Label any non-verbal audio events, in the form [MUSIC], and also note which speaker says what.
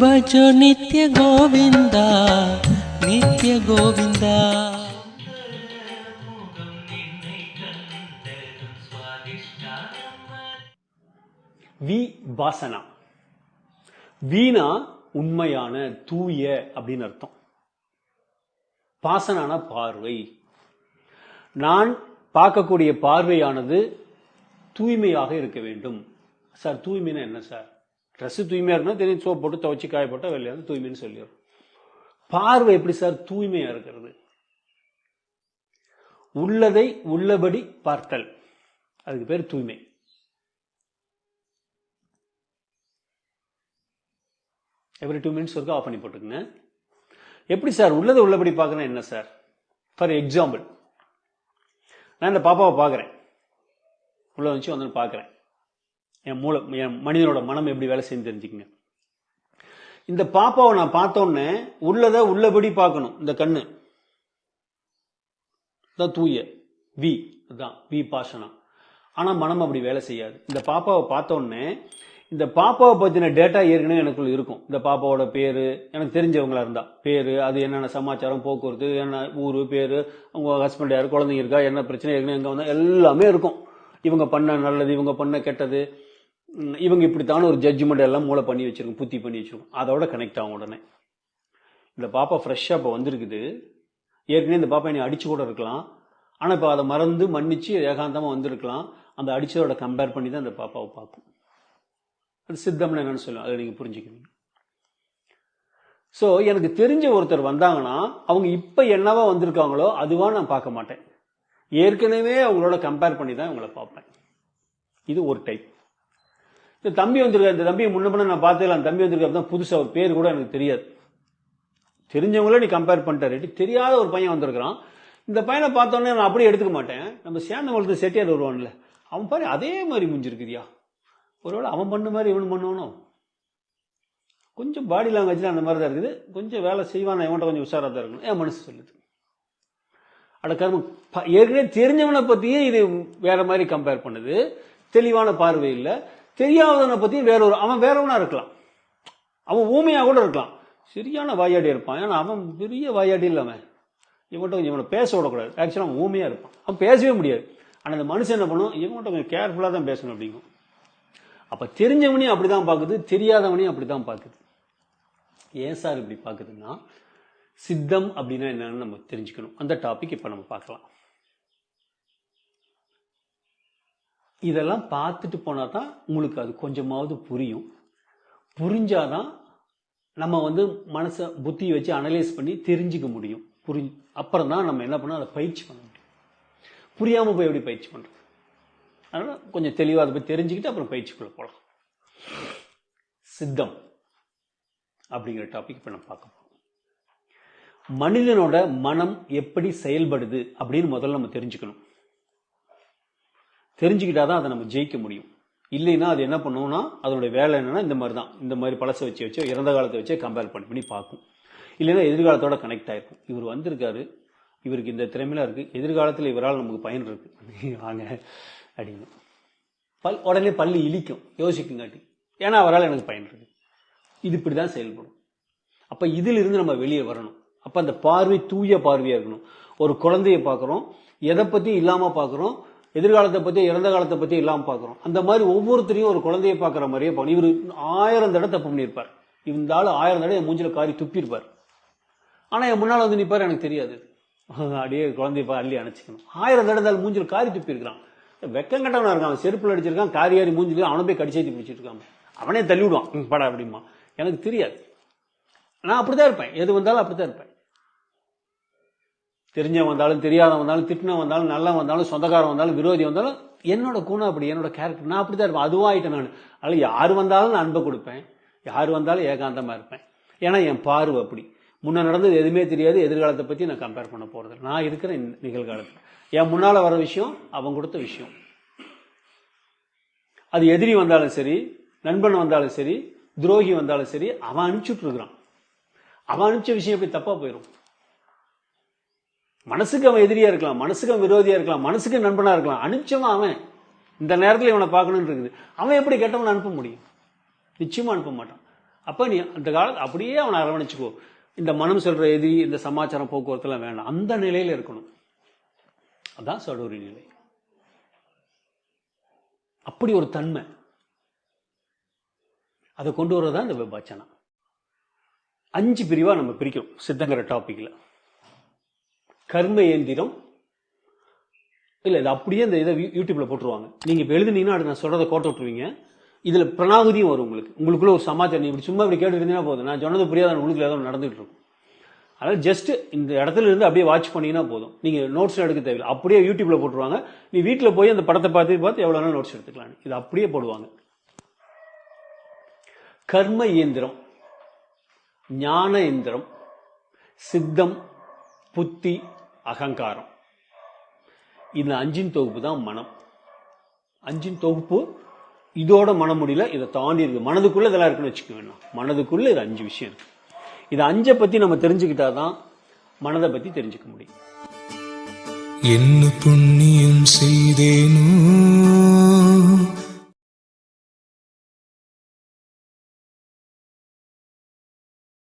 Speaker 1: भजो நித்ய கோவிந்தா நித்ய கோவிந்தா
Speaker 2: வி வாசனா வீணா உண்மையான தூய அப்படின்னு அர்த்தம் பாசனான பார்வை நான் பார்க்கக்கூடிய பார்வையானது தூய்மையாக இருக்க வேண்டும். சார் தூய்மைன்னா என்ன சார் ட்ரெஸ்ஸு தூய்மையாக இருந்தால் தினம் சோப் போட்டு துவைச்சி காய போட்டால் வெளியே வந்து தூய்மைன்னு சொல்லிடுறோம் பார்வை எப்படி சார்? தூய்மையாக இருக்கிறது. உள்ளதை உள்ளபடி பார்த்தல். அதுக்கு பேர் தூய்மை. எவ்ரி டூ மினிட்ஸ் ஒருக்கா ஆஃப் பண்ணி போட்டுக்கங்க. எப்படி சார்? உள்ளதை உள்ளபடி பார்க்கணும் என்ன சார்? ஃபார் எக்ஸாம்பிள் நான் இந்த பாப்பாவை பார்க்குறேன். உள்ள வச்சு வந்து பார்க்குறேன். என் மூளை என் மனிதனோட மனம் எப்படி வேலை செய்யுன்னு தெரிஞ்சுக்கங்க. இந்த பாப்பாவை நான் பார்த்தோன்னே உள்ளதை உள்ளபடி பார்க்கணும் இந்த கண்ணு. தான் தூய வி அதுதான் வி பாஷனா ஆனால் மனம் அப்படி வேலை செய்யாது. இந்த பாப்பாவை பார்த்தோன்னே இந்த பாப்பாவை பற்றின டேட்டா ஏற்கனவே எனக்குள்ள இருக்கும். இந்த பாப்பாவோட பேர் எனக்கு தெரிஞ்சவங்களா இருந்தா. பேர் அது என்னென்ன சமாச்சாரம் போக்குவரத்து என்ன ஊர் பேர் அவங்க ஹஸ்பண்ட் யார் குழந்தைங்க இருக்கா என்ன பிரச்சனை ஏற்கனவே எங்கே வந்தால் எல்லாமே இருக்கும். இவங்க பண்ண நல்லது இவங்க பண்ண கெட்டது. இவங்க இப்படித்தான ஒரு ஜட்ஜ்மெண்ட் எல்லாம் மூளை பண்ணி வச்சிருக்கோம் புத்தி பண்ணி வச்சிருக்கோம். அதோட கனெக்ட் ஆகும் உடனே. இந்த பாப்பா ஃப்ரெஷ்ஷாக இப்போ வந்திருக்குது. ஏற்கனவே இந்த பாப்பா என்னை அடிச்சு கூட இருக்கலாம். ஆனால் இப்போ அதை மறந்து மன்னிச்சு ஏகாந்தமாக வந்திருக்கலாம். அந்த அடிச்சதோட கம்பேர் பண்ணி தான் அந்த பாப்பாவை பார்க்கும் அது சித்தம்னு என்னன்னு சொல்லுவோம் அதை நீங்கள் புரிஞ்சுக்கணும். ஸோ எனக்கு தெரிஞ்ச ஒருத்தர் வந்தாங்கன்னா அவங்க இப்போ என்னவா வந்திருக்காங்களோ அதுவாக நான் பார்க்க மாட்டேன். ஏற்கனவே அவங்களோட கம்பேர் பண்ணி தான் இவங்களை பார்ப்பேன். இது ஒரு டைப் இந்த தம்பி வந்திருக்காரு இந்த தம்பியை முன்ன பண்ண நான் பார்த்துக்கலாம். தம்பி வந்திருக்காரு தான் புதுசாக ஒரு பேர் கூட எனக்கு தெரியாது. தெரிஞ்சவங்கள நீ கம்பேர் பண்ணிட்டாரு. தெரியாத ஒரு பையன் வந்திருக்கிறான். இந்த பையனை பார்த்தோன்னே நான் அப்படியே எடுத்துக்க மாட்டேன். நம்ம சேர்ந்த வளர்த்து செட்டியார் வருவான்ல. அவன் பாரு அதே மாதிரி முடிஞ்சிருக்குதியா ஒருவேளை அவன் பண்ண மாதிரி இவன் பண்ணுவானோ? கொஞ்சம் பாடி லாங்குவேஜில் அந்த மாதிரி தான் இருக்குது. கொஞ்சம் வேலை செய்வான்? இவன்ட்ட கொஞ்சம் உஷாராக தான் இருக்கணும். என் மனசு சொல்லுது. அட கர்மம். ஏற்கனவே தெரிஞ்சவனை பற்றியே இது வேற மாதிரி கம்பேர் பண்ணுது. தெளிவான பார்வை இல்லை. தெரியாதவனை பற்றியும் வேற ஒரு அவன் வேறவனா இருக்கலாம். அவன் ஊமையாக கூட இருக்கலாம். சரியான வாயாடி இருப்பான். ஏன்னா அவன் பெரிய வாயாடி இல்லை அவன். இவன்கிட்ட கொஞ்சம் இவனை பேச விடக்கூடாது. ஆக்சுவலாக அவன் ஊமையாக இருப்பான். அவன் பேசவே முடியாது. ஆனால் இந்த மனுஷன் என்ன பண்ணும்? இவன்கிட்ட கொஞ்சம் கேர்ஃபுல்லாக தான் பேசணும் அப்படிங்கும். அப்போ தெரிஞ்சவனையும் அப்படி தான் பார்க்குது தெரியாதவனையும் அப்படி தான் பார்க்குது ஏன் சார் இப்படி பார்க்குதுன்னா சித்தம் அப்படின்னா என்னன்னு நம்ம தெரிஞ்சுக்கணும். அந்த டாபிக் இப்போ நம்ம பார்க்கலாம். இதெல்லாம் பார்த்துட்டு போனால் தான் உங்களுக்கு அது கொஞ்சமாவது புரியும். புரிஞ்சாதான் நம்ம வந்து மனசை புத்தி வச்சு அனலைஸ் பண்ணி தெரிஞ்சுக்க முடியும். புரி அப்புறம் தான் நம்ம என்ன பண்ணோம் அதை பயிற்சி பண்ண முடியும். புரியாமல் போய் எப்படி பயிற்சி பண்ணுறது அதனால் கொஞ்சம் தெளிவாக அதை போய் தெரிஞ்சுக்கிட்டு அப்புறம் பயிற்சிக்குள்ளே போகலாம். சித்தம் அப்படிங்கிற டாபிக் இப்போ நம்ம பார்க்க போகிறோம் மனிதனோட மனம் எப்படி செயல்படுது அப்படின்னு முதல்ல நம்ம தெரிஞ்சுக்கணும். தெரிஞ்சுக்கிட்டாதான் அதை நம்ம ஜெயிக்க முடியும். இல்லைன்னா அது என்ன பண்ணுவோம்னா அதனுடைய வேலை என்னன்னா இந்த மாதிரி தான். இந்த மாதிரி பழசை வச்சு வச்சோ இறந்த காலத்தை வச்சே கம்பேர் பண்ணி பண்ணி பார்க்கும். இல்லைன்னா எதிர்காலத்தோட கனெக்ட் ஆயிருக்கும். இவர் வந்திருக்காரு. இவருக்கு இந்த திறமையில இருக்குது எதிர்காலத்தில் இவரால் நமக்கு பயன் இருக்குது [LAUGHS] வாங்க அப்படின்னு. பல் உடனே பல்லு இழிக்கும் யோசிக்குங்காட்டி. ஏன்னா அவரால் எனக்கு பயன் இருக்கு. இது இப்படி தான் செயல்படும். அப்போ இதிலிருந்து நம்ம வெளியே வரணும். அப்போ அந்த பார்வை தூய பார்வையாக இருக்கணும். ஒரு குழந்தைய பார்க்குறோம். எதை பற்றி இல்லாமல் பார்க்குறோம். எதிர்காலத்தை பற்றி இறந்த காலத்தை பற்றி இல்லாமல் பார்க்குறோம். அந்த மாதிரி ஒவ்வொருத்தரையும் ஒரு குழந்தைய பார்க்குற மாதிரியே பார்க்கணும். இவர் ஆயிரம் தடவை தப்பு பண்ணியிருப்பார். இந்த ஆள் ஆயிரம் தடவை என் மூஞ்சில காரி துப்பியிருப்பார். ஆனால் என் முன்னால் வந்து நிற்பார் எனக்கு தெரியாது. [LAUGHS] அப்படியே குழந்தைய அள்ளி அணைச்சிக்கணும். ஆயிரம் தடவை இருந்தாலும் மூஞ்சில காரி துப்பியிருக்கிறான். வெக்கம் கட்டவனா இருக்கான். செருப்புல அடிச்சிருக்கான் காரி ஆறி மூஞ்சில அவனை போய் கடிச்சேத்தி பிடிச்சிட்டு இருக்கான். அவனே தள்ளி விடுவான் "ம், படா அப்படிமா எனக்கு தெரியாது. நான் அப்படிதான் இருப்பேன். எது வந்தாலும் அப்படிதான் இருப்பேன். தெரிஞ்சவன் வந்தாலும் தெரியாதவன் வந்தாலும் திட்டின வந்தாலும் நல்லா வந்தாலும் சொந்தக்காரன் வந்தாலும் விரோதி வந்தாலும் என்னோட குணம் அப்படி என்னோட கேரக்டர் நான் அப்படிதான் இருப்பேன். அதுவும் நான். அதில் யார் வந்தாலும் நான் அன்பை கொடுப்பேன். யார் வந்தாலும் ஏகாந்தமாக இருப்பேன். ஏன்னா என் பார்வை அப்படி. முன்னே நடந்தது எதுவுமே தெரியாது. எதிர்காலத்தை பற்றி நான் கம்பேர் பண்ண போகிறது நான் இருக்கிற நிகழ்காலத்தில். என் முன்னால் வர விஷயம் அவன் கொடுத்த விஷயம். அது எதிரி வந்தாலும் சரி நண்பன் வந்தாலும் சரி துரோகி வந்தாலும் சரி அவன் அனுப்பிச்சுட்ருக்குறான் அவன் அனுப்பிச்ச விஷயம் எப்படி தப்பாக போயிடும் மனசுக்கு அவன் எதிரியா இருக்கலாம் மனசுக்கு அவன் விரோதியா இருக்கலாம் மனசுக்கு நண்பனா இருக்கலாம் அனுப்பிச்சவன் அவன். இந்த நேரத்தில் இவனை பார்க்கணும்னு இருக்குது. அவன் எப்படி கெட்டவனை அனுப்ப முடியும்? நிச்சயமா அனுப்ப மாட்டான். அப்போ நீ அந்த காலத்து அப்படியே அவனை அரவணைச்சுக்கோ. இந்த மனம் சொல்ற எதி இந்த சமாச்சாரம் போக்குவரத்துலாம் வேண்டாம். அந்த நிலையில இருக்கணும். அதான் சடோரி நிலை. அப்படி ஒரு தன்மை. அதை கொண்டு வரதான் இந்த விபாச்சனம் அஞ்சு பிரிவா நம்ம பிரிக்கிறோம். சித்தங்கிற டாபிக்ல கர்ம இயந்திரம். இல்லை இது அப்படியே இந்த இதை யூடியூப்பில் யூடியூப்ல போட்டுருவாங்க. நீங்க இப்போ எழுதுனீங்கன்னா அது நான் சொல்றதை கோட்டை விட்டுருவீங்க. இதுல பிரணாகுதியும் வரும் உங்களுக்கு. உங்களுக்குள்ள ஒரு சமாச்சாரம். இப்படி சும்மா இப்படி கேட்டு இருந்தீங்கன்னா போதும். நான் சொன்னது புரியாத உங்களுக்கு ஏதோ நடந்துட்டு இருக்கும். அதாவது ஜஸ்ட் இந்த இடத்துல இருந்து அப்படியே வாட்ச் பண்ணீங்கன்னா போதும். நீங்க நோட்ஸ் எடுக்க தேவையில்லை. அப்படியே யூடியூப்ல போட்டுருவாங்க. நீ வீட்டில் போய் அந்த படத்தை பார்த்து பார்த்து எவ்வளோ நாள் நோட்ஸ் எடுத்துக்கலாம். இது அப்படியே போடுவாங்க. கர்ம இயந்திரம் ஞான இயந்திரம் சித்தம் புத்தி அகங்காரம். இந்த அஞ்சின் தொகுப்பு தான் மனம். அஞ்சின் தொகுப்பு இதோட மனம் முடியல இதை தாண்டி இருக்கு. மனதுக்குள்ள இதெல்லாம் இருக்குன்னு வச்சுக்க வேணும் மனதுக்குள்ள இது அஞ்சு விஷயம் இருக்கு. இது அஞ்சை பத்தி நம்ம தெரிஞ்சுக்கிட்டாதான் மனதை பத்தி தெரிஞ்சுக்க முடியும்.
Speaker 3: என்ன புண்ணியம் செய்தேனோ